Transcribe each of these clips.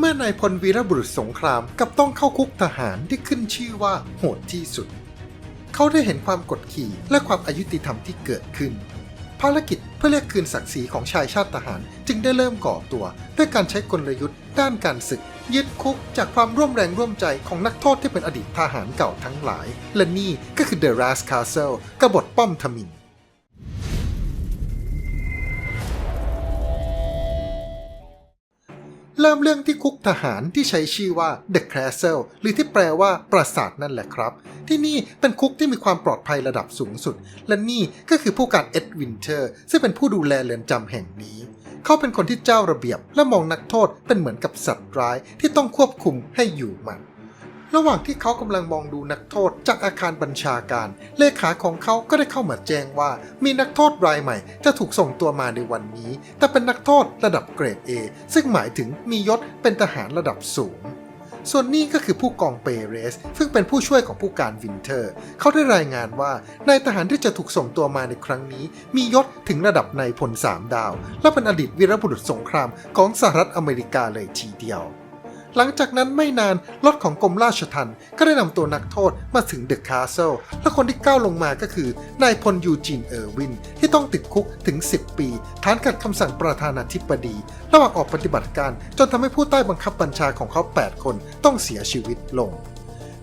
เมื่อนายพลวีรบุรุษสงครามกับต้องเข้าคุกทหารที่ขึ้นชื่อว่าโหดที่สุด เขาได้เห็นความกดขี่และความอายุติธรรมที่เกิดขึ้น ภารกิจเพื่อเรียกคืนศักดิ์ศรีของชายชาติทหารจึงได้เริ่มก่อตัว ด้วยการใช้กลยุทธ์ด้านการศึก ยึดคุกจากความร่วมแรงร่วมใจของนักโทษที่เป็นอดีตทหารเก่าทั้งหลาย และนี่ก็คือ The Ras Castle กบฏป้อมทมิน เริ่มเรื่องที่คุกทหารที่ใช้ชื่อว่า The Castle หรือที่แปลว่าปราสาทนั่นแหละครับ ที่นี่เป็นคุกที่มีความปลอดภัยระดับสูงสุด และนี่ก็คือผู้การเอ็ดวินเทอร์ ซึ่งเป็นผู้ดูแลเรือนจำแห่งนี้ เขาเป็นคนที่เจ้าระเบียบและมองนักโทษเป็นเหมือนกับสัตว์ร้ายที่ต้องควบคุมให้อยู่มัน ระหว่างที่เขากำลังมองดูนักโทษจากอาคารบัญชาการ เลขาของเขาก็ได้เข้ามาแจ้งว่า มีนักโทษรายใหม่ จะถูกส่งตัวมาในวันนี้ แต่เป็นนักโทษระดับเกรด A ซึ่งหมายถึงมียศเป็นทหารระดับสูงส่วนนี้ก็คือผู้กองเปเรส ซึ่งเป็นผู้ช่วยของผู้การวินเทอร์ เขาได้รายงานว่านายทหารที่จะถูกส่งตัวมาในครั้งนี้ มียศถึงระดับนายพลสามดาว และเป็นอดีตวีรบุรุษสงครามของสหรัฐอเมริกาเลยทีเดียว หลังจากนั้นไม่นานรถของกรมราชทัณฑ์ก็ได้นำตัวนักโทษมาถึงเดอะคาสเซิลและคนที่ก้าวลงมาก็คือนายพลยูจีนเออร์วิน ที่ต้องติดคุกถึง 10 ปีฐานขัดคำสั่งประธานาธิบดี ระหว่างออกปฏิบัติการจนทำให้ผู้ใต้บังคับบัญชาของเขา 8 คนต้องเสียชีวิตลง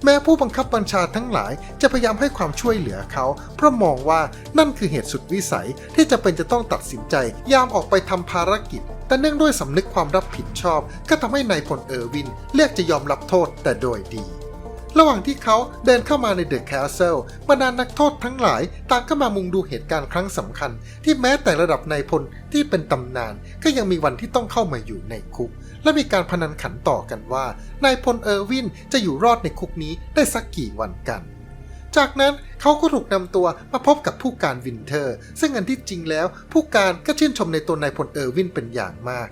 แม้ผู้บังคับบัญชาทั้งหลายจะพยายามให้ความช่วยเหลือเขา เพราะมองว่านั่นคือเหตุสุดวิสัยที่จะเป็นจะต้องตัดสินใจยามออกไปทำภารกิจ แต่เนื่องด้วยสำนึกความรับผิดชอบ ก็ทำให้นายพลเออร์วินเลือกจะยอมรับโทษแต่โดยดี ระหว่างที่เขาเดินเข้ามาในเดอะแคสเซิลบรรดานักโทษทั้งหลายต่างก็มามุงดูเหตุการณ์ครั้งสำคัญ ที่แม้แต่ระดับนายพลที่เป็นตำนาน ก็ยังมีวันที่ต้องเข้ามาอยู่ในคุก และมีการพนันขันต่อกันว่านายพลเออร์วินจะอยู่รอดในคุกนี้ได้สักกี่วันกัน จากนั้นเขาก็ถูกนำตัวมาพบกับผู้การวินเทอร์ ซึ่งอันที่จริงแล้ว ผู้การก็ชื่นชมในตัวนายพลเออร์วินเป็นอย่างมาก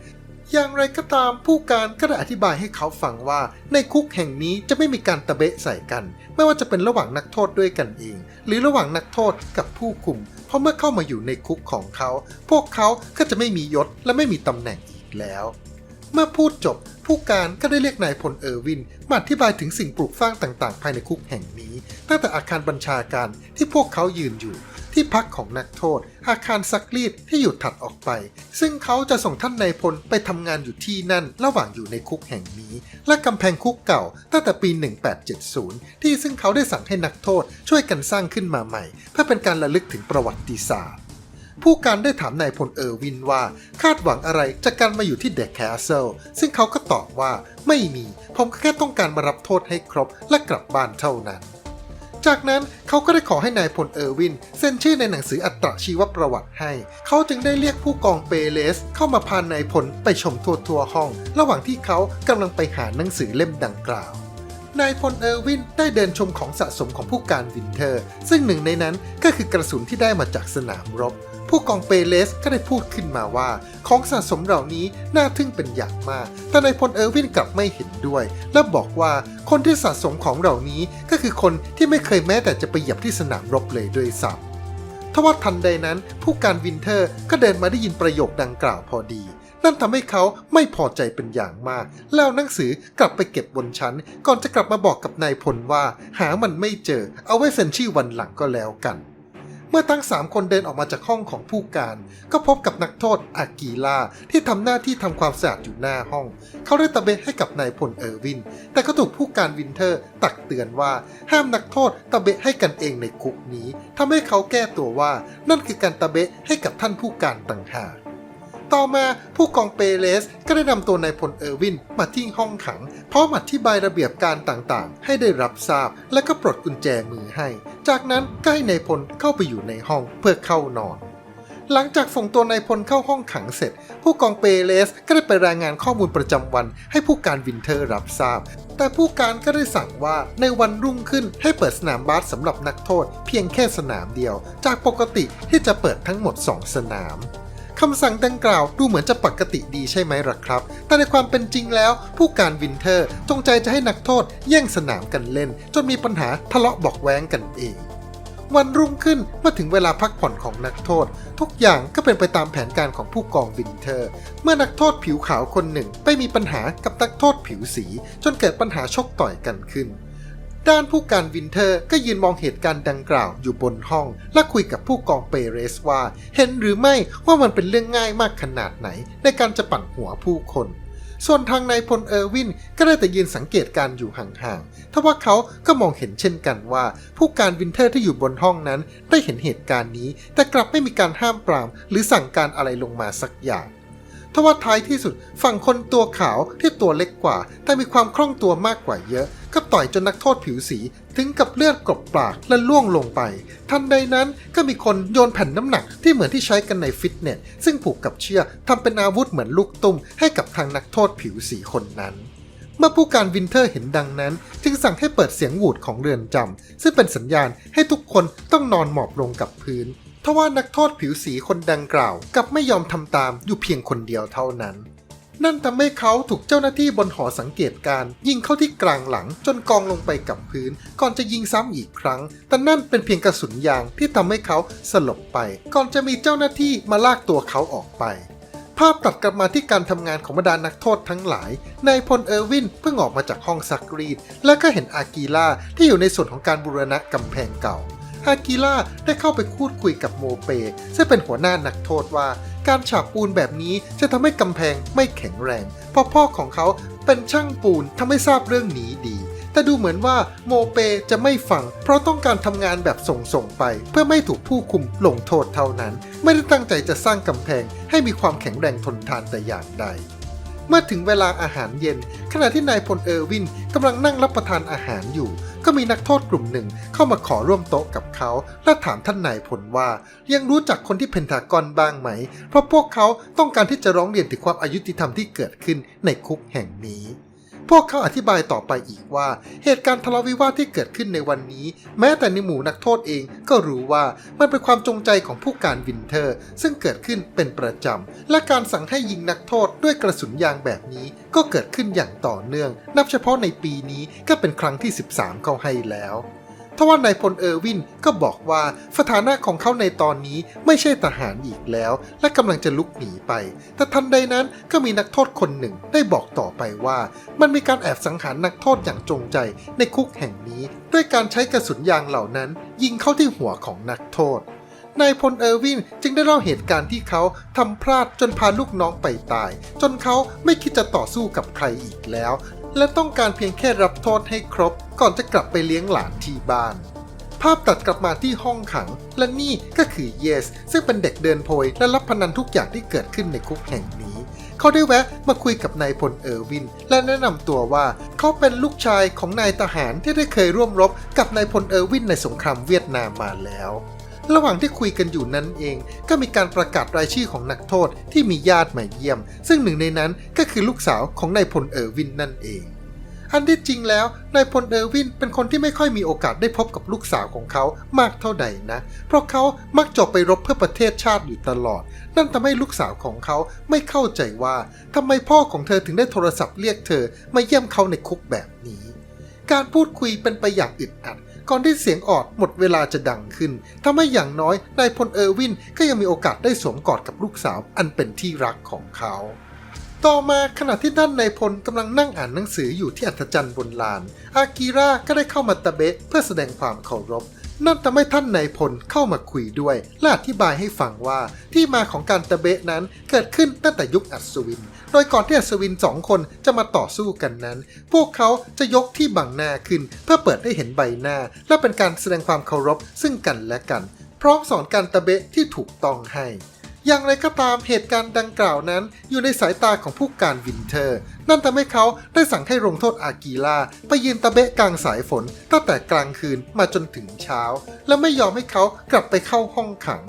อย่างไรก็ตามผู้การก็ได้อธิบายให้เขาฟังว่า ในคุกแห่งนี้จะไม่มีการตะเบะใส่กัน ไม่ว่าจะเป็นระหว่างนักโทษด้วยกันเอง หรือระหว่างนักโทษกับผู้คุม เพราะเมื่อเข้ามาอยู่ในคุกของเขา พวกเขาก็จะไม่มียศและไม่มีตำแหน่งอีกแล้ว เมื่อพูดจบ ผู้การก็ได้เรียกนายพลเออร์วิน มาอธิบายถึงสิ่งปลูกสร้างต่างๆ ภายในคุกแห่งนี้ ตั้งแต่อาคารบัญชาการที่พวกเขายืนอยู่ที่พักของนักโทษ อาคารซักรีดที่อยู่ถัดออกไป ซึ่งเขาจะส่งท่านนายพลไปทำงานอยู่ที่นั่น ระหว่างอยู่ในคุกแห่งนี้ และกำแพงคุกเก่าตั้งแต่ปี 1870 ที่ซึ่งเขาได้สั่งให้นักโทษช่วยกันสร้างขึ้นมาใหม่ เพื่อเป็นการระลึกถึงประวัติศาสตร์ ผู้การได้ถามนายพลเออร์วินว่าคาดหวังอะไรจากการมาอยู่ที่เดอะแคสเซิลซึ่งเขาก็ตอบว่าไม่มีผมแค่ต้องการมารับโทษให้ครบและกลับบ้านเท่านั้น จากนั้นเขาก็ได้ขอให้นายพลเออร์วินเซ็นชื่อในหนังสืออัตราชีวประวัติให้ เขาจึงได้เรียกผู้กองเปเลส เข้ามาพานายพลไปชมทัวทัวร์ห้อง ระหว่างที่เขากำลังไปหาหนังสือเล่มดังกล่าวนายพลเออร์วินได้เดินชมของสะสมของผู้การวินเทอร์ ซึ่งหนึ่งในนั้นก็คือกระสุนที่ได้มาจากสนามรบ ผู้กองเปเลสก็ได้พูดขึ้นมาว่า ของสะสมเหล่านี้น่าทึ่งเป็นอย่างมาก แต่นายพลเออร์วินกลับไม่เห็นด้วย และบอกว่าคนที่สะสมของเหล่านี้ก็คือคนที่ไม่เคยแม้แต่จะไปเหยียบที่สนามรบเลยด้วยซ้ำทว่าทันใดนั้น ผู้การวินเทอร์ก็เดินมาได้ยินประโยคดังกล่าวพอดีนั่นทำให้เขาไม่พอใจเป็นอย่างมาก แล้วหนังสือกลับไปเก็บบนชั้น ก่อนจะกลับมาบอกกับนายพลว่า หามันไม่เจอ เอาไว้เซ็นชื่อวันหลังก็แล้วกัน มื่อทั้งสามคนเดินออกมาจากห้องของผู้การ ก็พบกับนักโทษอากีลาที่ทำหน้าที่ทำความสะอาดอยู่หน้าห้อง เขาได้ตะเบะให้กับนายพลเออร์วิน แต่ก็ถูกผู้การวินเทอร์ตักเตือนว่าห้ามนักโทษตะเบะให้กันเองในคุกนี้ทำให้เขาแก้ตัวว่า นั่นคือการตะเบะให้กับท่านผู้การต่างหาก ต่อมาผู้กองเปเลสก็ได้นำตัวนายพลเออร์วินมาที่ห้องขังพร้อมอธิบายระเบียบการต่างๆ ให้ได้รับทราบ และก็ปลดกุญแจมือให้ จากนั้นก็ให้นายพลเข้าไปอยู่ในห้องเพื่อเข้านอนหลังจากส่งตัวนายพลเข้าห้องขังเสร็จ ผู้กองเปเลสก็ได้ไปรายงานข้อมูลประจำวัน ให้ผู้การวินเทอร์รับทราบ แต่ผู้การก็ได้สั่งว่าในวันรุ่งขึ้นให้เปิดสนามบาสสำหรับนักโทษ เพียงแค่สนามเดียว จากปกติที่จะเปิดทั้งหมด 2 สนาม คำสั่งดังกล่าวดูเหมือนจะปกติดีใช่ไหมล่ะครับ แต่ในความเป็นจริงแล้ว ผู้การวินเทอร์จงใจจะให้นักโทษแย่งสนามกันเล่น จนมีปัญหาทะเลาะบอกแว้งกันเอง วันรุ่งขึ้นเมื่อถึงเวลาพักผ่อนของนักโทษ ทุกอย่างก็เป็นไปตามแผนการของผู้กองวินเทอร์ เมื่อนักโทษผิวขาวคนหนึ่งไปมีปัญหากับนักโทษผิวสี จนเกิดปัญหาชกต่อยกันขึ้น ด้านผู้การวินเทอร์ก็ยืนมองเหตุการณ์ดังกล่าวอยู่บนห้อง และคุยกับผู้กองเปเรสว่า เห็นหรือไม่ว่ามันเป็นเรื่องง่ายมากขนาดไหน ในการจะปั่นหัวผู้คน ส่วนทางนายพลเออร์วินก็ได้แต่ยืนสังเกตการ์อยู่ห่างๆทว่าเขาก็มองเห็นเช่นกันว่า ผู้การวินเทอร์ที่อยู่บนห้องนั้น ได้เห็นเหตุการณ์นี้ แต่กลับไม่มีการห้ามปราม หรือสั่งการอะไรลงมาสักอย่าง ทว่าท้ายที่สุดฝั่งคนตัวขาวที่ตัวเล็กกว่า แต่มีความคล่องตัวมากกว่าเยอะ ก็ต่อยจนนักโทษผิวสีถึงกับเลือดกลบปากและล่วงลงไป ทันใดนั้นก็มีคนโยนแผ่นน้ำหนักที่เหมือนที่ใช้กันในฟิตเนส ซึ่งผูกกับเชือกทำเป็นอาวุธเหมือนลูกตุ้มให้กับทางนักโทษผิวสีคนนั้นเมื่อผู้การวินเทอร์เห็นดังนั้น จึงสั่งให้เปิดเสียงหวูดของเรือนจำซึ่งเป็นสัญญาณให้ทุกคนต้องนอนหมอบลงกับพื้น ทว่านักโทษผิวสีคนดังกล่าวกับไม่ยอมทำตามอยู่เพียงคนเดียวเท่านั้น นั่นทำให้เขาถูกเจ้าหน้าที่บนหอสังเกตการยิงเข้าที่กลางหลังจนกองลงไปกับพื้น ก่อนจะยิงซ้ำอีกครั้ง แต่นั่นเป็นเพียงกระสุนยางที่ทำให้เขาสลบไป ก่อนจะมีเจ้าหน้าที่มาลากตัวเขาออกไปภาพตัดกลับมาที่การทำงานของบรรดานักโทษทั้งหลาย นายพลเออร์วินเพิ่งออกมาจากห้องซักรีด และก็เห็นอากีล่าที่อยู่ในส่วนของการบูรณะกำแพงเก่า อากิล่าได้เข้าไปพูดคุยกับโมเป ซึ่งเป็นหัวหน้านักโทษว่า การฉาบปูนแบบนี้จะทำให้กำแพงไม่แข็งแรงเพราะพ่อของเขาเป็นช่างปูนทำให้ทราบเรื่องนี้ดี แต่ดูเหมือนว่าโมเปจะไม่ฟัง เพราะต้องการทำงานแบบส่งๆไป เพื่อไม่ถูกผู้คุมลงโทษเท่านั้น ไม่ได้ตั้งใจจะสร้างกำแพงให้มีความแข็งแรงทนทานแต่อย่างใด เมื่อถึงเวลาอาหารเย็น ขณะที่นายพลเออร์วินกำลังนั่งรับประทานอาหารอยู่ ก็มีนักโทษกลุ่มหนึ่งเข้ามาขอร่วมโต๊ะกับเขา และถามท่านนายพลว่า ยังรู้จักคนที่เพนทากอนบ้างไหม เพราะพวกเขาต้องการที่จะร้องเรียนถึงความอายุติธรรมที่เกิดขึ้นในคุกแห่งนี้ พวกเขาอธิบายต่อไปอีกว่า เหตุการณ์ทะเลาะวิวาทที่เกิดขึ้นในวันนี้ แม้แต่ในหมู่นักโทษเองก็รู้ว่ามันเป็นความจงใจของผู้การวินเทอร์ ซึ่งเกิดขึ้นเป็นประจำ และการสั่งให้ยิงนักโทษด้วยกระสุนยางแบบนี้ ก็เกิดขึ้นอย่างต่อเนื่อง นับเฉพาะในปีนี้ก็เป็นครั้งที่ 13 เขาให้แล้ว ทว่านายพลเออร์วินก็บอกว่าสถานะของเขาในตอนนี้ไม่ใช่ทหารอีกแล้ว และกำลังจะลุกหนีไป แต่ทันใดนั้นก็มีนักโทษคนหนึ่งได้บอกต่อไปว่า มันมีการแอบสังหารนักโทษอย่างจงใจในคุกแห่งนี้ ด้วยการใช้กระสุนยางเหล่านั้น ยิงเข้าที่หัวของนักโทษนายพลเออร์วินจึงได้เล่าเหตุการณ์ที่เขาทำพลาดจนพาลูกน้องไปตาย จนเขาไม่คิดจะต่อสู้กับใครอีกแล้ว และต้องการเพียงแค่รับโทษให้ครบ ก่อนจะกลับไปเลี้ยงหลานที่บ้าน ภาพตัดกลับมาที่ห้องขัง และนี่ก็คือเยส ซึ่งเป็นเด็กเดินโพยและรับพนันทุกอย่างที่เกิดขึ้นในคุกแห่งนี้ เขาได้แวะมาคุยกับนายพลเออร์วิน และแนะนำตัวว่าเขาเป็นลูกชายของนายทหารที่ได้เคยร่วมรบกับนายพลเออร์วินในสงครามเวียดนามมาแล้ว ระหว่างที่คุยกันอยู่นั้นเอง ก็มีการประกาศรายชื่อของนักโทษที่มีญาติมาเยี่ยม ซึ่งหนึ่งในนั้นก็คือลูกสาวของนายพลเออร์วินนั่นเอง อันที่จริงแล้วนายพลเออร์วินเป็นคนที่ไม่ค่อยมีโอกาสได้พบกับลูกสาวของเขามากเท่าใดนะ เพราะเขามักจบไปรบเพื่อประเทศชาติอยู่ตลอด นั่นทำให้ลูกสาวของเขาไม่เข้าใจว่าทำไมพ่อของเธอถึงได้โทรศัพท์เรียกเธอมาเยี่ยมเขาในคุกแบบนี้ การพูดคุยเป็นไปอย่างอึดอัด ก่อนที่เสียงออดหมดเวลาจะดังขึ้นทำให้อย่างน้อยนายพลเออร์วินก็ยังมีโอกาสได้สวมกอดกับลูกสาวอันเป็นที่รักของเขา ต่อมาขณะที่ด้านนายพลกำลังนั่งอ่านหนังสืออยู่ที่อัธจันทร์บนลาน อากิระก็ได้เข้ามาตะเบะเพื่อแสดงความเคารพ นั่นทำให้ท่านนายพลเข้ามาคุยด้วย และอธิบายให้ฟังว่าที่มาของการตะเบะนั้นเกิดขึ้นตั้งแต่ยุคอัศวิน โดยก่อนที่อัศวินสองคนจะมาต่อสู้กันนั้น พวกเขาจะยกที่บังหน้าขึ้น เพื่อเปิดให้เห็นใบหน้า และเป็นการแสดงความเคารพซึ่งกันและกัน พร้อมสอนการตะเบะที่ถูกต้องให้ อย่างไรก็ตามเหตุการณ์ดังกล่าวนั้นอยู่ในสายตาของผู้การวินเทอร์ นั่นทำให้เขาได้สั่งให้ลงโทษอากีล่าไปยืนตะเบะกลางสายฝนตั้งแต่กลางคืนมาจนถึงเช้า และไม่ยอมให้เขากลับไปเข้าห้องขัง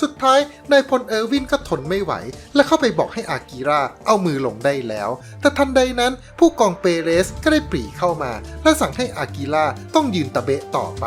สุดท้ายนายพลเออร์วินก็ทนไม่ไหว และเข้าไปบอกให้อากีราเอามือลงได้แล้ว แต่ทันใดนั้นผู้กองเปเรสก็ได้ปรีเข้ามา และสั่งให้อากีราต้องยืนตะเบะต่อไป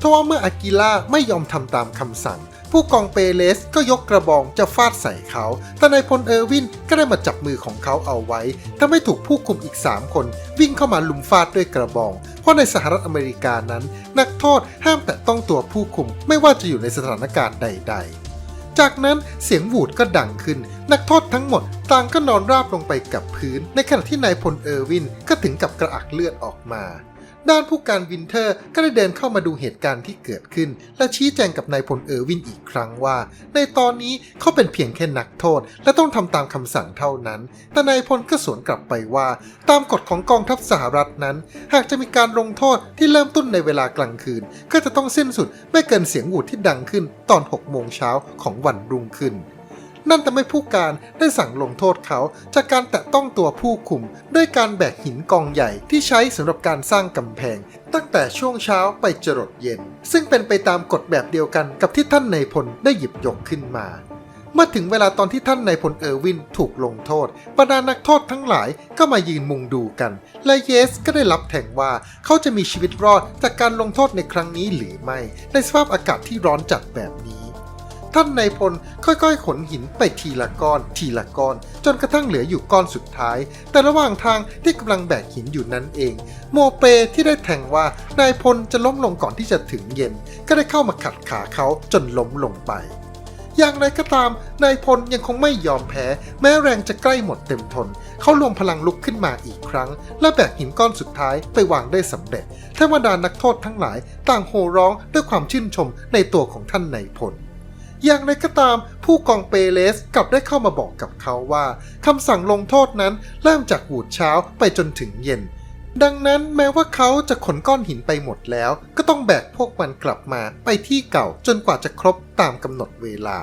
ทว่าเมื่ออากิล่าไม่ยอมทำตามคำสั่ง ผู้กองเปเลสก็ยกกระบองจะฟาดใส่เขา แต่นายพลเออร์วินก็ได้มาจับมือของเขาเอาไว้ทำให้ถูกผู้คุมอีก 3 คน วิ่งเข้ามาลุมฟาดด้วยกระบอง เพราะในสหรัฐอเมริกานั้น นักโทษห้ามแตะต้องตัวผู้คุมไม่ว่าจะอยู่ในสถานการณ์ใด ๆจากนั้นเสียงหวูดก็ดังขึ้น นักโทษทั้งหมดต่างก็นอนราบลงไปกับพื้น ในขณะที่นายพลเออร์วินก็ถึงกับกระอักเลือดออกมา ด้านผู้การวินเทอร์ก็ได้เดินเข้ามาดูเหตุการณ์ที่เกิดขึ้น และชี้แจงกับนายพลเออร์วินอีกครั้งว่า ในตอนนี้เขาเป็นเพียงแค่นักโทษ และต้องทำตามคำสั่งเท่านั้น แต่นายพลก็สวนกลับไปว่า ตามกฎของกองทัพสหรัฐนั้น หากจะมีการลงโทษที่เริ่มต้นในเวลากลางคืน ก็จะต้องสิ้นสุดไม่เกินเสียงหวูดที่ดังขึ้นตอน6โมงเช้าของวันรุ่งขึ้น นั่นทำให้ผู้การได้สั่งลงโทษเขาจากการแตะต้องตัวผู้คุม ด้วยการแบกหินกองใหญ่ที่ใช้สำหรับการสร้างกำแพง ตั้งแต่ช่วงเช้าไปจรดเย็น ซึ่งเป็นไปตามกฎแบบเดียวกันกับที่ท่านนายพลได้หยิบยกขึ้นมาเมื่อถึงเวลาตอนที่ท่านนายพลเออร์วินถูกลงโทษ บรรดานักโทษทั้งหลายก็มายืนมุงดูกัน และเยสก็ได้รับแทงว่าเขาจะมีชีวิตรอดจากการลงโทษในครั้งนี้หรือไม่ ในสภาพอากาศที่ร้อนจัดแบบนี้ ท่านนายพลค่อยๆ ขนหินไปทีละก้อน ทีละก้อน จนกระทั่งเหลืออยู่ก้อนสุดท้าย แต่ระหว่างทางที่กำลังแบกหินอยู่นั้นเอง โมเปที่ได้แทงว่านายพลจะล้มลงก่อนที่จะถึงเย็น ก็ได้เข้ามาขัดขาเขาจนล้มลงไป อย่างไรก็ตามนายพลยังคงไม่ยอมแพ้ แม้แรงจะใกล้หมดเต็มทน เขารวมพลังลุกขึ้นมาอีกครั้ง และแบกหินก้อนสุดท้ายไปวางได้สำเร็จเทวดานักโทษทั้งหลาย ต่างโห่ร้องด้วยความชื่นชมในตัวของท่านนายพล อย่างไรก็ตามผู้กองเปเลสกลับได้เข้ามาบอกกับเขาว่าคำสั่งลงโทษนั้นเริ่มจากหูดเช้าไปจนถึงเย็น ดังนั้นแม้ว่าเขาจะขนก้อนหินไปหมดแล้ว ก็ต้องแบกพวกมันกลับมาไปที่เก่าจนกว่าจะครบตามกำหนดเวลา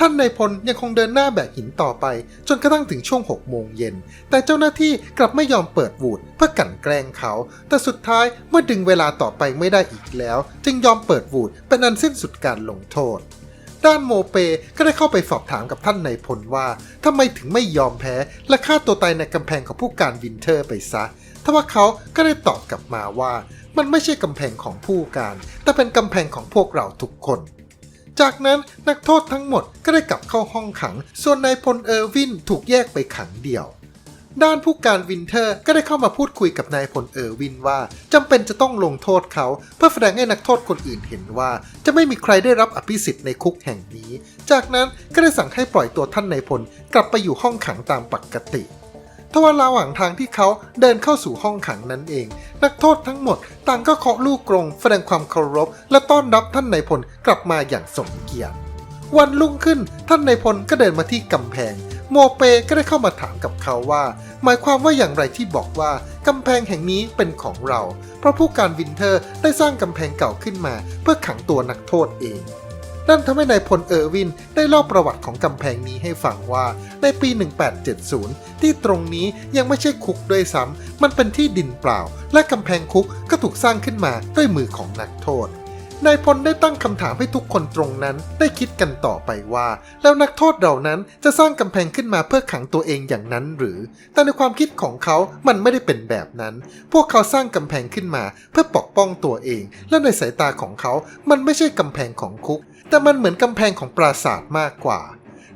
ท่านนายพลยังคงเดินหน้าแบกหินต่อไป จนกระทั่งถึงช่วง6โมงเย็น แต่เจ้าหน้าที่กลับไม่ยอมเปิดวูดเพื่อกั่นแกล้งเขา แต่สุดท้ายเมื่อดึงเวลาต่อไปไม่ได้อีกแล้ว จึงยอมเปิดวูดเป็นอันสิ้นสุดการลงโทษ ด้านโมเปก็ได้เข้าไปสอบถามกับท่านนายพลว่าทำไมถึงไม่ยอมแพ้และฆ่าตัวตายในกำแพงของผู้การวินเทอร์ไปซะทว่าเขาก็ได้ตอบกลับมาว่า มันไม่ใช่กำแพงของผู้การ แต่เป็นกำแพงของพวกเราทุกคน จากนั้นนักโทษทั้งหมดก็ได้กลับเข้าห้องขัง ส่วนนายพลเออร์วินถูกแยกไปขังเดี่ยว ด้านผู้การวินเทอร์ก็ได้เข้ามาพูดคุยกับนายพลเออร์วินว่าจำเป็นจะต้องลงโทษเขา เพื่อแสดงให้นักโทษคนอื่นเห็นว่า จะไม่มีใครได้รับอภิสิทธิ์ในคุกแห่งนี้ จากนั้นก็ได้สั่งให้ปล่อยตัวท่านนายพลกลับไปอยู่ห้องขังตามปกติทว่าระหว่างทางที่เขาเดินเข้าสู่ห้องขังนั้นเอง นักโทษทั้งหมด ต่างก็เคาะลูกกรงแสดงความเคารพ และต้อนรับท่านนายพลกลับมาอย่างสมเกียรติวันรุ่งขึ้นท่านนายพลก็เดินมาที่กำแพง โมเปก็ได้เข้ามาถามกับเขาว่า หมายความว่าอย่างไรที่บอกว่ากำแพงแห่งนี้เป็นของเรา เพราะผู้การวินเทอร์ได้สร้างกำแพงเก่าขึ้นมา เพื่อขังตัวนักโทษเอง นั่นทำให้นายพลเออร์วินได้เล่าประวัติของกำแพงนี้ให้ฟังว่า ในปี 1870 ที่ตรงนี้ยังไม่ใช่คุกด้วยซ้ำมันเป็นที่ดินเปล่า และกำแพงคุกก็ถูกสร้างขึ้นมาด้วยมือของนักโทษ นายพลได้ตั้งคำถามให้ทุกคนตรงนั้นได้คิดกันต่อไปว่า แล้วนักโทษเหล่านั้นจะสร้างกำแพงขึ้นมาเพื่อขังตัวเองอย่างนั้นหรือ แต่ในความคิดของเขามันไม่ได้เป็นแบบนั้น พวกเขาสร้างกำแพงขึ้นมาเพื่อปกป้องตัวเอง และในสายตาของเขา มันไม่ใช่กำแพงของคุก แต่มันเหมือนกำแพงของปราสาทมากกว่า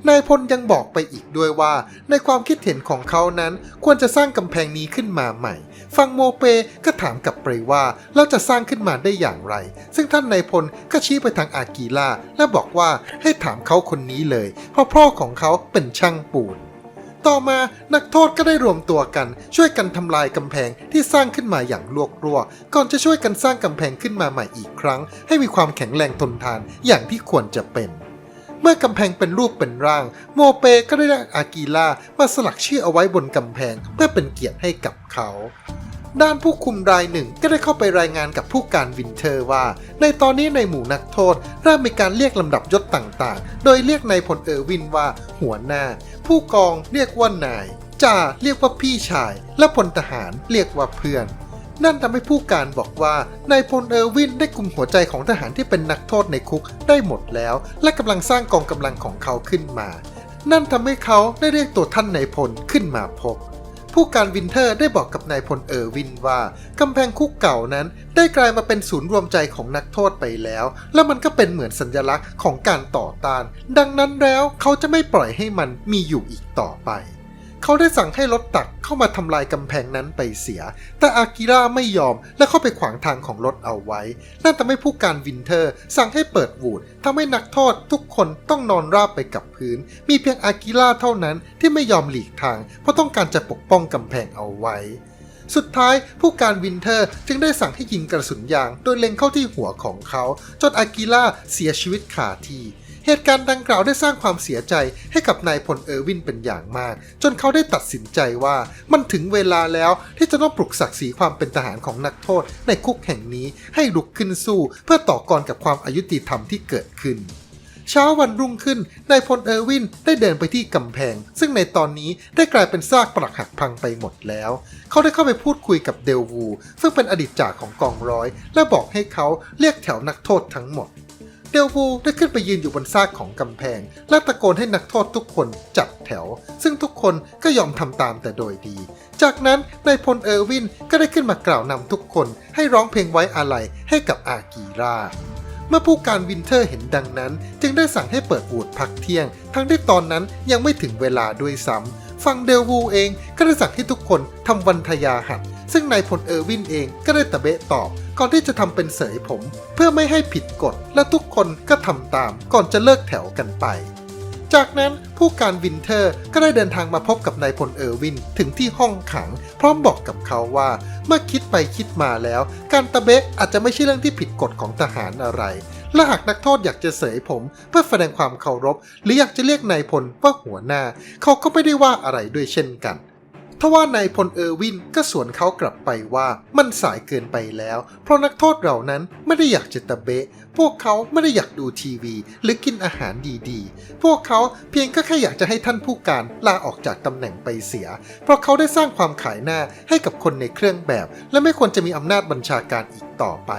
นายพลยังบอกไปอีกด้วยว่า ในความคิดเห็นของเขานั้นควรจะสร้างกำแพงนี้ขึ้นมาใหม่ ฟังโมเปก็ถามกลับไปว่าเราจะสร้างขึ้นมาได้อย่างไร ซึ่งท่านนายพลก็ชี้ไปทางอากีล่าและบอกว่าให้ถามเขาคนนี้เลย เพราะพ่อของเขาเป็นช่างปูนต่อมานักโทษก็ได้รวมตัวกัน ช่วยกันทำลายกำแพงที่สร้างขึ้นมาอย่างลวกรั่วก่อนจะช่วยกันสร้างกำแพงขึ้นมาใหม่อีกครั้ง ให้มีความแข็งแรงทนทานอย่างที่ควรจะเป็น เมื่อกำแพงเป็นรูปเป็นร่าง โมเปก็ได้เรียกอากีล่ามาสลักชื่อเอาไว้บนกำแพงเพื่อเป็นเกียรติให้กับเขา ด้านผู้คุมรายหนึ่งก็ได้เข้าไปรายงานกับผู้การวินเทอร์ว่า ในตอนนี้ในหมู่นักโทษเริ่มมีการเรียกลำดับยศต่างๆ โดยเรียกนายพลเออร์วินว่าหัวหน้า ผู้กองเรียกว่านายจ่าเรียกว่าพี่ชาย และพลทหารเรียกว่าเพื่อน นั่นทำให้ผู้การบอกว่านายพลเออร์วินได้กลุ่มหัวใจของทหารที่เป็นนักโทษในคุกได้หมดแล้ว และกำลังสร้างกองกำลังของเขาขึ้นมา นั่นทำให้เขาได้เรียกตัวท่านนายพลขึ้นมาพบ ผู้การวินเทอร์ได้บอกกับนายพลเออร์วินว่ากำแพงคุกเก่านั้น ได้กลายมาเป็นศูนย์รวมใจของนักโทษไปแล้ว และมันก็เป็นเหมือนสัญลักษณ์ของการต่อต้าน ดังนั้นแล้วเขาจะไม่ปล่อยให้มันมีอยู่อีกต่อไป เขาได้สั่งให้รถตักเข้ามาทำลายกำแพงนั้นไปเสีย แต่อากิระไม่ยอมและเข้าไปขวางทางของรถเอาไว้ นั่นทำให้ผู้การวินเทอร์ สั่งให้เปิดวูดทำให้นักโทษทุกคนต้องนอนราบไปกับพื้น มีเพียงอากิระเท่านั้นที่ไม่ยอมหลีกทาง เพราะต้องการจะปกป้องกำแพงเอาไว้ สุดท้ายผู้การวินเทอร์จึงได้สั่งให้ยิงกระสุนยาง โดยเล็งเข้าที่หัวของเขา จนอากิระเสียชีวิตขาที่ เหตุการณ์ดังกล่าวได้สร้างความเสียใจให้กับนายพลเออร์วินเป็นอย่างมาก จนเขาได้ตัดสินใจว่ามันถึงเวลาแล้วที่จะต้องปลุกศักดิ์ศรีความเป็นทหารของนักโทษ ในคุกแห่งนี้ให้ลุกขึ้นสู้ เพื่อต่อกรกับความอายุติธรรมที่เกิดขึ้นเช้าวันรุ่งขึ้น นายพลเออร์วินได้เดินไปที่กำแพง ซึ่งในตอนนี้ได้กลายเป็นซากปรักหักพังไปหมดแล้ว เขาได้เข้าไปพูดคุยกับเดลวู ซึ่งเป็นอดีตจ่าของกองร้อย และบอกให้เขาเรียกแถวนักโทษทั้งหมด เดลวูได้ขึ้นไปยืนอยู่บนซากของกำแพง และตะโกนให้นักโทษทุกคนจัดแถว ซึ่งทุกคนก็ยอมทำตามแต่โดยดี จากนั้นนายพลเออร์วินก็ได้ขึ้นมากล่าวนำทุกคนให้ร้องเพลงไว้อาลัยให้กับอากีราเมื่อผู้การวินเทอร์เห็นดังนั้น จึงได้สั่งให้เปิดวูดพักเที่ยง ทั้งที่ตอนนั้นยังไม่ถึงเวลาด้วยซ้ำฝั่งเดลวูเองก็ได้สั่งให้ทุกคนทำวันทยาหัด ซึ่งนายพลเออร์วินเองก็ได้ตะเบะตอบ ก่อนที่จะทำเป็นเสยผม เพื่อไม่ให้ผิดกฎและทุกคนก็ทำตามก่อนจะเลิกแถวกันไป จากนั้นผู้การวินเทอร์ก็ได้เดินทางมาพบกับนายพลเออร์วินถึงที่ห้องขัง พร้อมบอกกับเขาว่าเมื่อคิดไปคิดมาแล้ว การตะเบะอาจจะไม่ใช่เรื่องที่ผิดกฎของทหารอะไรและหากนักโทษอยากจะเสยผม เพื่อแสดงความเคารพ หรืออยากจะเรียกนายพลว่าหัวหน้า เขาก็ไม่ได้ว่าอะไรด้วยเช่นกัน ทว่านายพลเออร์วินก็สวนเขากลับไปว่ามันสายเกินไปแล้ว เพราะนักโทษเหล่านั้นไม่ได้อยากจะตะเบะ พวกเขาไม่ได้อยากดูทีวี หรือกินอาหารดีๆ พวกเขาเพียงก็แค่อยากจะให้ท่านผู้การลาออกจากตำแหน่งไปเสีย เพราะเขาได้สร้างความขายหน้าให้กับคนในเครื่องแบบ และไม่ควรจะมีอำนาจบัญชาการอีกต่อไป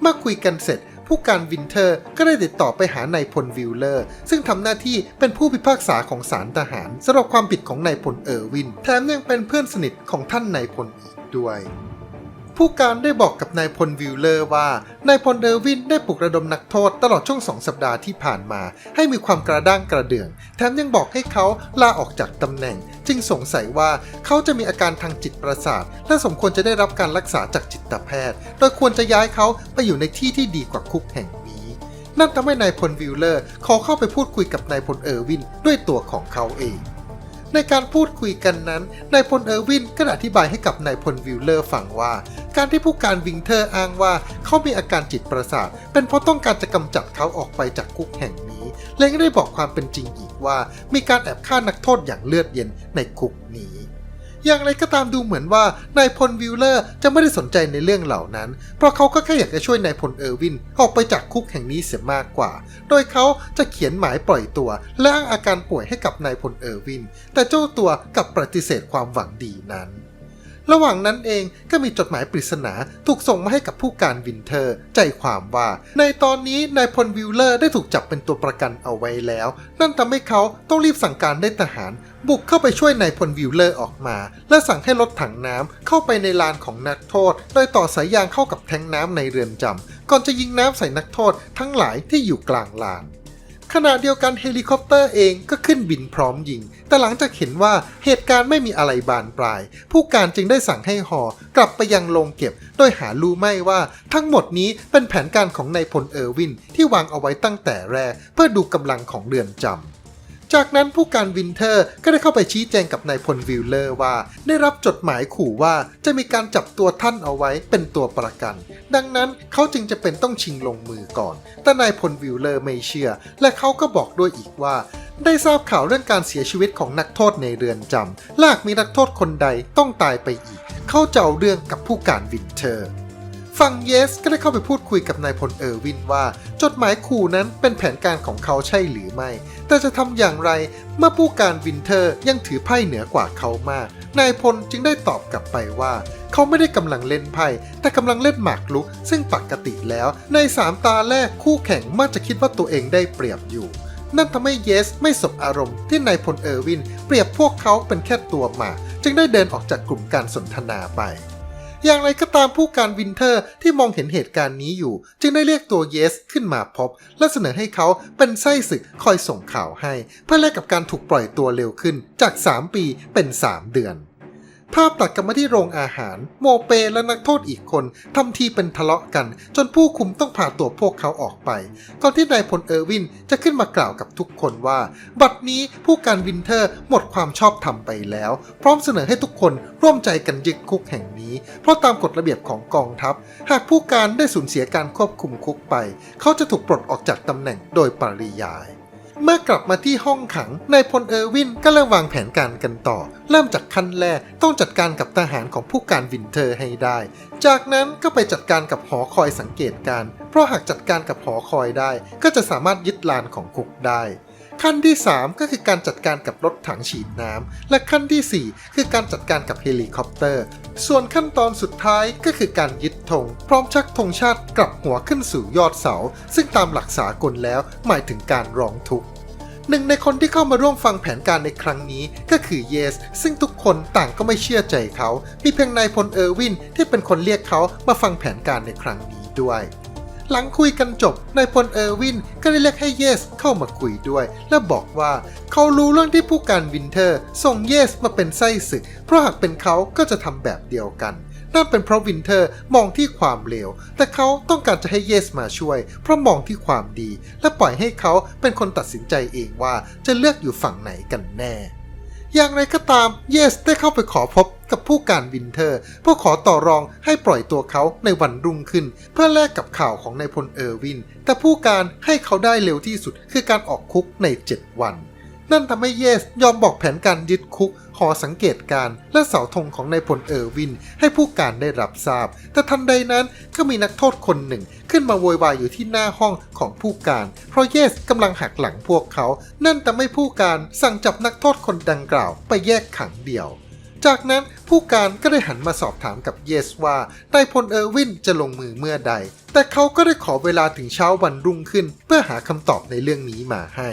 เมื่อคุยกันเสร็จ ผู้การวินเทอร์ก็ได้ติดต่อไปหานายพลวิลเลอร์ ซึ่งทำหน้าที่เป็นผู้พิพากษาของศาลทหารสำหรับความผิดของนายพลเออร์วิน แถมยังเป็นเพื่อนสนิทของท่านนายพลอีกด้วย ผู้การได้บอกกับนายพลวิลเลอร์ว่านายพลเออร์วินได้ปลุกระดมนักโทษตลอดช่วงสองสัปดาห์ที่ผ่านมา ให้มีความกระด้างกระเดื่อง แถมยังบอกให้เขาลาออกจากตำแหน่ง จึงสงสัยว่าเขาจะมีอาการทางจิตประสาท และสมควรจะได้รับการรักษาจากจิตแพทย์ โดยควรจะย้ายเขาไปอยู่ในที่ที่ดีกว่าคุกแห่งนี้ นั่นทำให้นายพลวิลเลอร์ขอเข้าไปพูดคุยกับนายพลเออร์วินด้วยตัวของเขาเอง ในการพูดคุยกันนั้น นายพลเออร์วินก็อธิบายให้กับนายพลวิลเลอร์ฟังว่า การที่ผู้การวิงเทอร์อ้างว่าเขามีอาการจิตประสาท เป็นเพราะต้องการจะกำจัดเขาออกไปจากคุกแห่งนี้ และยังได้บอกความเป็นจริงอีกว่า มีการแอบฆ่านักโทษอย่างเลือดเย็นในคุกนี้ อย่างไรก็ตามดูเหมือนว่านายพลวิลเลอร์จะไม่ได้สนใจในเรื่องเหล่านั้น เพราะเขาก็แค่อยากจะช่วยนายพลเออร์วินออกไปจากคุกแห่งนี้เสียมากกว่า โดยเขาจะเขียนหมายปล่อยตัวและอ้างอาการป่วยให้กับนายพลเออร์วิน แต่เจ้าตัวกลับปฏิเสธความหวังดีนั้น ระหว่างนั้นเองก็มีจดหมายปริศนาถูกส่งมาให้กับผู้การวินเทอร์ ใจความว่า ในตอนนี้นายพลวิลเลอร์ได้ถูกจับเป็นตัวประกันเอาไว้แล้ว นั่นทำให้เขาต้องรีบสั่งการได้ทหาร บุกเข้าไปช่วยนายพลวิลเลอร์ออกมา และสั่งให้รถถังน้ำเข้าไปในลานของนักโทษ โดยต่อสายยางเข้ากับแทงน้ำในเรือนจำก่อนจะยิงน้ำใส่นักโทษทั้งหลายที่อยู่กลางลาน ขณะเดียวกันเฮลิคอปเตอร์เองก็ขึ้นบินพร้อมยิง แต่หลังจากเห็นว่าเหตุการณ์ไม่มีอะไรบานปลาย ผู้การจึงได้สั่งให้หอกลับไปยังโรงเก็บ โดยหารู้ไม่ว่าทั้งหมดนี้เป็นแผนการของนายพลเออร์วินที่วางเอาไว้ตั้งแต่แรกเพื่อดูกำลังของเรือนจำ จากนั้นผู้การวินเทอร์ก็ได้เข้าไปชี้แจงกับนายพลวิลเลอร์ว่า ได้รับจดหมายขู่ว่าจะมีการจับตัวท่านเอาไว้เป็นตัวประกัน ดังนั้นเขาจึงจะเป็นต้องชิงลงมือก่อน แต่นายพลวิลเลอร์ไม่เชื่อ และเขาก็บอกด้วยอีกว่า ได้ทราบข่าวเรื่องการเสียชีวิตของนักโทษในเรือนจำลากมีนักโทษคนใดต้องตายไปอีก เขาจะเอาเรื่องกับผู้การวินเทอร์ฝั่งเยสก็ได้เข้าไปพูดคุยกับนายพลเออร์วินว่า จดหมายขู่นั้นเป็นแผนการของเขาใช่หรือไม่ แต่จะทำอย่างไรเมื่อผู้การวินเทอร์ยังถือไพ่เหนือกว่าเขามาก นายพลจึงได้ตอบกลับไปว่า เขาไม่ได้กำลังเล่นไพ่ แต่กำลังเล่นหมากรุก ซึ่งปกติแล้ว ในสามตาแรกคู่แข่งมักจะคิดว่าตัวเองได้เปรียบอยู่นั่นทำให้เยสไม่สบอารมณ์ที่นายพลเออร์วิน เปรียบพวกเขาเป็นแค่ตัวหมา จึงได้เดินออกจากกลุ่มการสนทนาไป อย่างไรก็ตามผู้การวินเทอร์ที่มองเห็นเหตุการณ์นี้อยู่ จึงได้เรียกตัวเยสขึ้นมาพบ และเสนอให้เขาเป็นไส้ศึกคอยส่งข่าวให้ เพื่อแลกกับการถูกปล่อยตัวเร็วขึ้นจาก 3 ปีเป็น 3 เดือน ภาพตัดกลับมาที่โรงอาหาร โมเปและนักโทษอีกคนทำทีเป็นทะเลาะกัน จนผู้คุมต้องพาตัวพวกเขาออกไป ก่อนที่นายพลเออร์วินจะขึ้นมากล่าวกับทุกคนว่า บัดนี้ผู้การวินเทอร์หมดความชอบธรรมไปแล้ว พร้อมเสนอให้ทุกคนร่วมใจกันยึดคุกแห่งนี้ เพราะตามกฎระเบียบของกองทัพ หากผู้การได้สูญเสียการควบคุมคุกไป เขาจะถูกปลดออกจากตำแหน่งโดยปริยาย เมื่อกลับมาที่ห้องขังนายพลเออร์วินก็เริ่มวางแผนการกันต่อ เริ่มจากขั้นแรกต้องจัดการกับทหารของผู้การวินเทอร์ให้ได้ จากนั้นก็ไปจัดการกับหอคอยสังเกตการ์เพราะหากจัดการกับหอคอยได้ ก็จะสามารถยึดลานของคุกได้ ขั้นที่ 3 ก็คือการจัดการกับรถถังฉีดน้ำและขั้นทีสี่ 4 คือการจัดการกับเฮลิคอปเตอร์ ส่วนขั้นตอนสุดท้ายก็คือการยึดธงพร้อมชักธงชาติกลับหัวขึ้นสู่ยอดเสา ซึ่งตามหลักสากลแล้วหมายถึงการร้องทุกข์หนึ่งในคนที่เข้ามาร่วมฟังแผนการในครั้งนี้ก็คือเยส ซึ่งทุกคนต่างก็ไม่เชื่อใจเขา มีเพียงนายพลเออร์วินที่เป็นคนเรียกเขามาฟังแผนการในครั้งนี้ด้วย หลังคุยกันจบนายพลเออร์วินก็ได้เรียกให้เยสเข้ามาคุยด้วย และบอกว่าเขารู้เรื่องที่ผู้การวินเทอร์ส่งเยสมาเป็นไส้ศึก เพราะหากเป็นเขาก็จะทำแบบเดียวกันนั่นเป็นเพราะวินเทอร์มองที่ความเลว แต่เขาต้องการจะให้เยสมาช่วย เพราะมองที่ความดี และปล่อยให้เขาเป็นคนตัดสินใจเองว่าจะเลือกอยู่ฝั่งไหนกันแน่ อย่างไรก็ตาม เยสได้เข้าไปขอพบกับผู้การวินเทอร์ เพื่อขอต่อรองให้ปล่อยตัวเขาในวันรุ่งขึ้น เพื่อแลกกับข่าวของนายพลเออร์วิน แต่ผู้การให้เขาได้เร็วที่สุดคือการออกคุกใน 7 วัน นั่นทำให้เยสยอมบอกแผนการยึดคุก หอสังเกตการและเสาธงของนายพลเออร์วิน ให้ผู้การได้รับทราบ แต่ทันใดนั้นก็มีนักโทษคนหนึ่ง ขึ้นมาโวยวายอยู่ที่หน้าห้องของผู้การ เพราะเยสกำลังหักหลังพวกเขา นั่นทำให้ผู้การสั่งจับนักโทษคนดังกล่าว ไปแยกขังเดี่ยวจากนั้นผู้การก็ได้หันมาสอบถามกับเยสว่านายพลเออร์วินจะลงมือเมื่อใด แต่เขาก็ได้ขอเวลาถึงเช้าวันรุ่งขึ้น เพื่อหาคำตอบในเรื่องนี้มาให้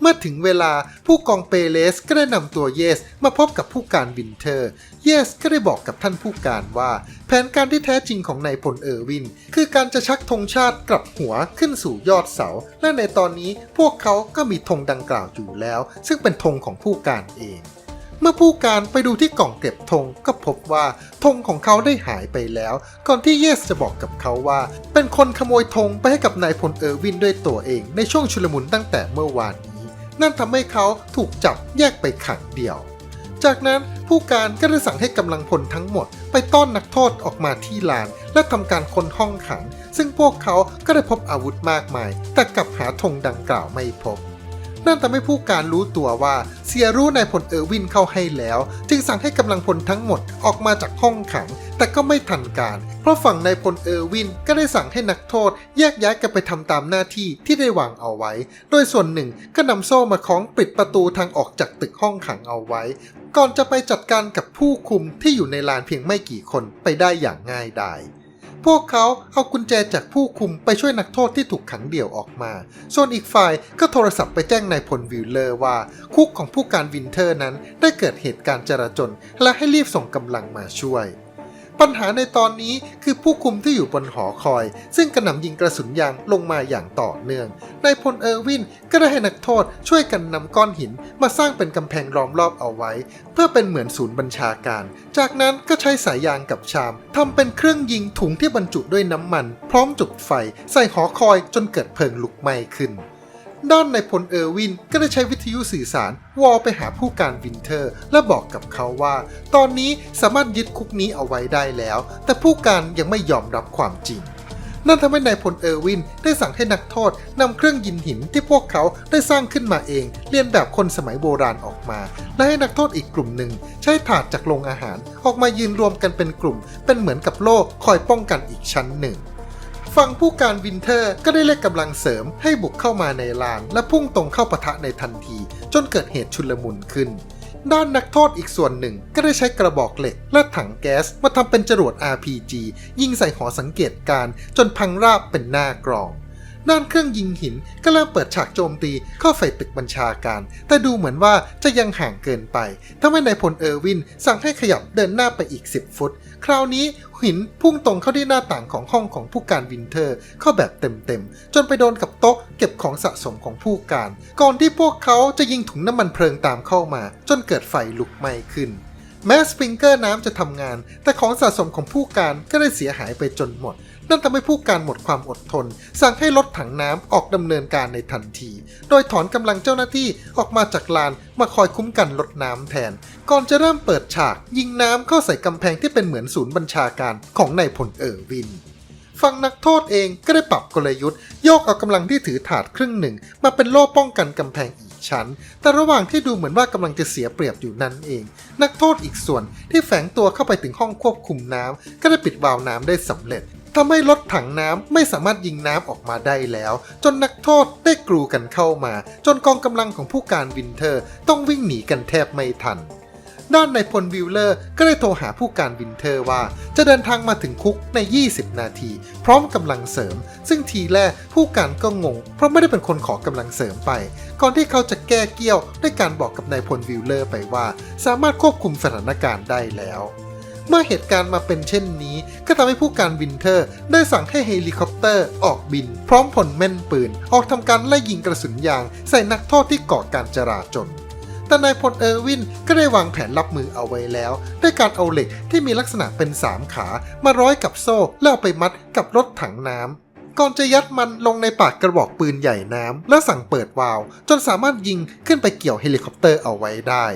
เมื่อถึงเวลาผู้กองเปเลสก็ได้นำตัวเยส มาพบกับผู้การวินเทอร์ เยสก็ได้บอกกับท่านผู้การว่า แผนการที่แท้จริงของนายพลเออร์วิน คือการจะชักธงชาติกลับหัวขึ้นสู่ยอดเสา และในตอนนี้พวกเขาก็มีธงดังกล่าวอยู่แล้ว ซึ่งเป็นธงของผู้การเองเมื่อผู้การไปดูที่กล่องเก็บธงก็พบว่าธงของเขาได้หายไปแล้ว ก่อนที่เยสจะบอกกับเขาว่า เป็นคนขโมยธงไปให้กับนายพลเออร์วินด้วยตัวเองในช่วงชุลมุนตั้งแต่เมื่อวานนี้ นั่นทำให้เขาถูกจับแยกไปขังเดี่ยว จากนั้นผู้การก็ได้สั่งให้กำลังพลทั้งหมด ไปต้อนนักโทษออกมาที่ลาน และทำการค้นห้องขัง ซึ่งพวกเขาก็ได้พบอาวุธมากมาย แต่กลับหาธงดังกล่าวไม่พบ นั่นทำให้ผู้การรู้ตัวว่าเสียรู้นายพลเออร์วินเข้าให้แล้ว จึงสั่งให้กำลังพลทั้งหมดออกมาจากห้องขัง แต่ก็ไม่ทันการ เพราะฝั่งนายพลเออร์วินก็ได้สั่งให้นักโทษ แยกย้ายกันไปทำตามหน้าที่ที่ได้วางเอาไว้ โดยส่วนหนึ่งก็นำโซ่มาคล้องปิดประตูทางออกจากตึกห้องขังเอาไว้ ก่อนจะไปจัดการกับผู้คุมที่อยู่ในลานเพียงไม่กี่คนไปได้อย่างง่ายดาย พวกเขาเอากุญแจจากผู้คุมไปช่วยนักโทษที่ถูกขังเดี่ยวออกมา ส่วนอีกฝ่ายก็โทรศัพท์ไปแจ้งนายพลวิลเลอร์ว่า คุกของผู้การวินเทอร์นั้นได้เกิดเหตุการณ์จราจน และให้รีบส่งกำลังมาช่วย ปัญหาในตอนนี้คือผู้คุมที่อยู่บนหอคอย ซึ่งกระหน่ำยิงกระสุนยางลงมาอย่างต่อเนื่องนายพลเออร์วินก็ได้ให้นักโทษช่วยกันนำก้อนหินมาสร้างเป็นกำแพงล้อมรอบเอาไว้ เพื่อเป็นเหมือนศูนย์บัญชาการ จากนั้นก็ใช้สายยางกับชามทำเป็นเครื่องยิงถุงที่บรรจุด้วยน้ำมัน พร้อมจุดไฟใส่หอคอยจนเกิดเพลิงลุกไหม้ขึ้น ด้านในายพลเออร์วินก็ได้ใช้วิทยุสื่อสาร วอลไปหาผู้การวินเทอร์ และบอกกับเขาว่า ตอนนี้สามารถยึดคุกนี้เอาไว้ได้แล้ว แต่ผู้การยังไม่ยอมรับความจริง นั่นทำให้นายพลเออร์วินได้สั่งให้นักโทษนำเครื่องยินหินที่พวกเขาได้สร้างขึ้นมาเองเรียนแบบคนสมัยโบราณออกมา และให้นักโทษอีกกลุ่มหนึ่ง ใช้ถาดจากโรงอาหาร ออกมายืนรวมกันเป็นกลุ่ม เป็นเหมือนกับโล่คอยป้องกันอีกชั้นหนึ่ง ฝั่งผู้การวินเทอร์ก็ได้เรียกกำลังเสริมให้บุกเข้ามาในลาน และพุ่งตรงเข้าปะทะในทันที จนเกิดเหตุชุลมุนขึ้น ด้านนักโทษอีกส่วนหนึ่งก็ได้ใช้กระบอกเหล็ก และถังแก๊สมาทำเป็นจรวด RPG ยิงใส่หอสังเกตการ์จนพังราบเป็นหน้ากรองด้านเครื่องยิงหินก็เริ่มเปิดฉากโจมตีเข้าใส่ตึกบัญชาการ แต่ดูเหมือนว่าจะยังห่างเกินไปทำให้นายพลเออร์วินสั่งให้ขยับเดินหน้าไปอีก 10 ฟุต คราวนี้หินพุ่งตรงเข้าที่หน้าต่างของห้องของผู้การวินเทอร์ เข้าแบบเต็มๆ จนไปโดนกับโต๊ะเก็บของสะสมของผู้การ ก่อนที่พวกเขาจะยิงถุงน้ำมันเพลิงตามเข้ามา จนเกิดไฟลุกไหม้ขึ้น แม้สปริงเกอร์น้ำจะทำงาน แต่ของสะสมของผู้การก็ได้เสียหายไปจนหมด นั่นทำให้ผู้การหมดความอดทน สั่งให้รถถังน้ำออกดำเนินการในทันที โดยถอนกำลังเจ้าหน้าที่ออกมาจากลานมาคอยคุ้มกันรถน้ำแทน ก่อนจะเริ่มเปิดฉาก ยิงน้ำเข้าใส่กำแพงที่เป็นเหมือนศูนย์บัญชาการของนายพลเออร์วินฝั่งนักโทษเองก็ได้ปรับกลยุทธ์ โยกเอากำลังที่ถือถาดครึ่งหนึ่ง มาเป็นโล่ป้องกันกำแพงอีก ฉัน แต่ระหว่างที่ดูเหมือนว่ากำลังจะเสียเปรียบอยู่นั้นเอง นักโทษอีกส่วนที่แฝงตัวเข้าไปถึงห้องควบคุมน้ำก็ได้ปิดวาล์วน้ำได้สำเร็จทำให้รถถังน้ำไม่สามารถยิงน้ำออกมาได้แล้ว จนนักโทษได้กรูกันเข้ามา จนกองกำลังของผู้การวินเทอร์ต้องวิ่งหนีกันแทบไม่ทัน ด้านนายพลวิลเลอร์ก็ได้โทรหาผู้การวินเทอร์ว่า จะเดินทางมาถึงคุกใน 20 นาที พร้อมกำลังเสริม ซึ่งทีแรกผู้การก็งง เพราะไม่ได้เป็นคนขอกำลังเสริมไป ก่อนที่เขาจะแก้เกี้ยวด้วยการบอกกับนายพลวิลเลอร์ไปว่า สามารถควบคุมสถานการณ์ได้แล้วเมื่อเหตุการณ์มาเป็นเช่นนี้ ก็ทำให้ผู้การวินเทอร์ ได้สั่งให้เฮลิคอปเตอร์ออกบิน พร้อมผลแม่นปืน ออกทำการไล่ยิงกระสุนยาง ใส่นักโทษที่ก่อการจราจน แต่นายพลเออร์วินก็ได้วางแผนรับมือเอาไว้แล้ว ด้วยการเอาเหล็กที่มีลักษณะเป็นสามขามาร้อยกับโซ่แล้วเอาไปมัดกับรถถังน้ำก่อนจะยัดมันลงในปากกระบอกปืนใหญ่น้ำ แล้วสั่งเปิดวาล์วจนสามารถยิงขึ้นไปเกี่ยวเฮลิคอปเตอร์เอาไว้ได้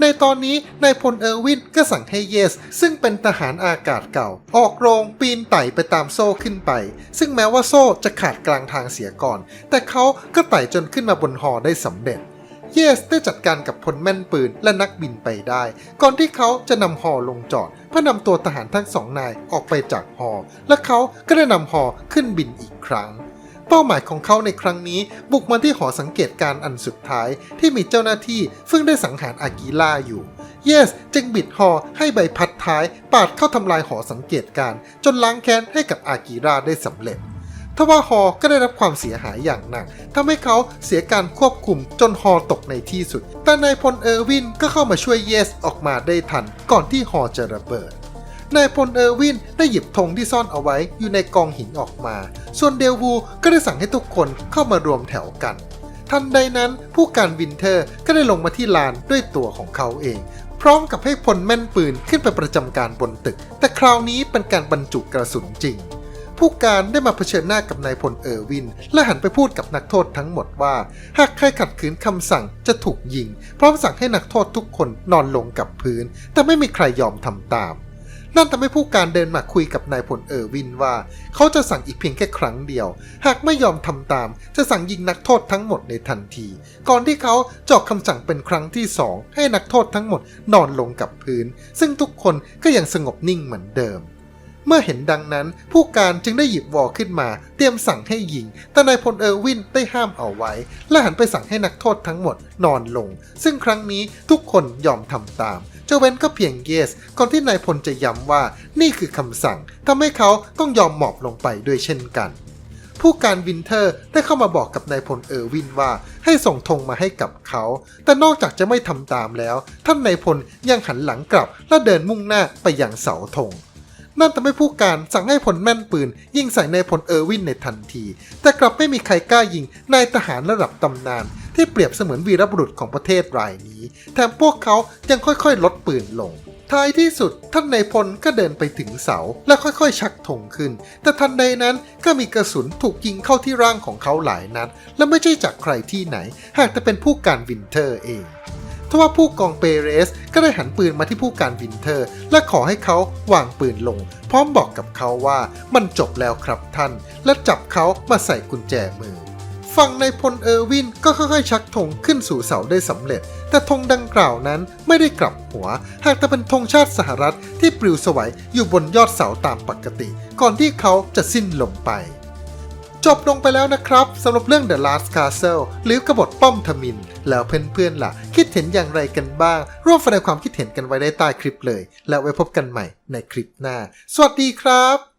ในตอนนี้นายพลเออร์วินก็สั่งให้เยส ซึ่งเป็นทหารอากาศเก่า ออกโรงปีนไต่ไปตามโซ่ขึ้นไป ซึ่งแม้ว่าโซ่จะขาดกลางทางเสียก่อน แต่เขาก็ไต่จนขึ้นมาบนหอได้สำเร็จ เยสได้จัดการกับพลแม่นปืนและนักบินไปได้ ก่อนที่เขาจะนำหอลงจอดเพื่อนำตัวทหารทั้งสองนายออกไปจากหอและเขาก็ได้นำหอขึ้นบินอีกครั้งเป้าหมายของเขาในครั้งนี้บุกมาที่หอสังเกตการณ์อันสุดท้ายที่มีเจ้าหน้าที่ซึ่งได้สังหารอากิล่าอยู่ เยส จึงบิดหอให้ใบพัดท้าย ปาดเข้าทำลายหอสังเกตการ์จนล้างแค้นให้กับอากิราได้สำเร็จ ทว่าฮอก็ได้รับความเสียหายอย่างหนักทำให้เขาเสียการควบคุมจนฮอตกในที่สุด แต่นายพลเออร์วินก็เข้ามาช่วยเยสออกมาได้ทัน ก่อนที่ฮอจะระเบิดนายพลเออร์วินได้หยิบธงที่ซ่อนเอาไว้อยู่ในกองหินออกมา ส่วนเดลวูก็ได้สั่งให้ทุกคนเข้ามารวมแถวกัน ทันใดนั้นผู้การวินเทอร์ก็ได้ลงมาที่ลานด้วยตัวของเขาเอง พร้อมกับให้พลแม่นปืนขึ้นไปประจำการบนตึก แต่คราวนี้เป็นการบรรจุกระสุนจริง ผู้การได้มาเผชิญหน้ากับนายพลเออร์วิน และหันไปพูดกับนักโทษทั้งหมดว่า หากใครขัดขืนคำสั่งจะถูกยิง พร้อมสั่งให้นักโทษทุกคนนอนลงกับพื้น แต่ไม่มีใครยอมทำตาม นั่นทำให้ผู้การเดินมาคุยกับนายพลเออร์วินว่า เขาจะสั่งอีกเพียงแค่ครั้งเดียว หากไม่ยอมทำตาม จะสั่งยิงนักโทษทั้งหมดในทันที ก่อนที่เขาจะออกคำสั่งเป็นครั้งที่สองให้นักโทษทั้งหมดนอนลงกับพื้น ซึ่งทุกคนก็ยังสงบนิ่งเหมือนเดิม เมื่อเห็นดังนั้น ผู้การจึงได้หยิบวอลขึ้นมา เตรียมสั่งให้ยิง แต่นายพลเออร์วินได้ห้ามเอาไว้ และหันไปสั่งให้นักโทษทั้งหมดนอนลง ซึ่งครั้งนี้ทุกคนยอมทำตาม เจ้าเว้นก็เพียงเยส ก่อนที่นายพลจะย้ำว่านี่คือคำสั่งทำให้เขาต้องยอมหมอบลงไปด้วยเช่นกันผู้การวินเทอร์ได้เข้ามาบอกกับนายพลเออร์วินว่าให้ส่งธงมาให้กับเขา แต่นอกจากจะไม่ทำตามแล้ว ท่านนายพลยังหันหลังกลับและเดินมุ่งหน้าไปยังเสาธง นั่นทำให้ผู้การสั่งให้พลแม่นปืน ยิงใส่นายพลเออร์วินในทันที แต่กลับไม่มีใครกล้ายิงนายทหารระดับตำนาน ที่เปรียบเสมือนวีรบุรุษของประเทศรายนี้ แถมพวกเขายังค่อยๆ ลดปืนลง ท้ายที่สุดท่านนายพลก็เดินไปถึงเสา และค่อยๆ ชักธงขึ้น แต่ทันใดนั้นก็มีกระสุนถูกยิงเข้าที่ร่างของเขาหลายนัด และไม่ใช่จากใครที่ไหน หากแต่เป็นผู้การวินเทอร์เอง ทว่าผู้กองเปเรสก็ได้หันปืนมาที่ผู้การวินเทอร์ และขอให้เขาวางปืนลง พร้อมบอกกับเขาว่ามันจบแล้วครับท่าน และจับเขามาใส่กุญแจมือ ฝั่งในายพลเออร์วินก็ค่อยๆชักธงขึ้นสู่เสาได้สำเร็จ แต่ธงดังกล่าวนั้นไม่ได้กลับหัว หากแต่เป็นธงชาติสหรัฐที่ปลิวสวัยอยู่บนยอดเสาตามปกติ ก่อนที่เขาจะสิ้นลมไป จบลงไปแล้วนะครับสำหรับเรื่อง The Last Castle หรือกบฏป้อมทมิน แล้วเพื่อนๆล่ะ คิดเห็นอย่างไรกันบ้าง ร่วมแสดงความคิดเห็นกันไว้ได้ใต้คลิปเลย แล้วไว้พบกันใหม่ในคลิปหน้า สวัสดีครับ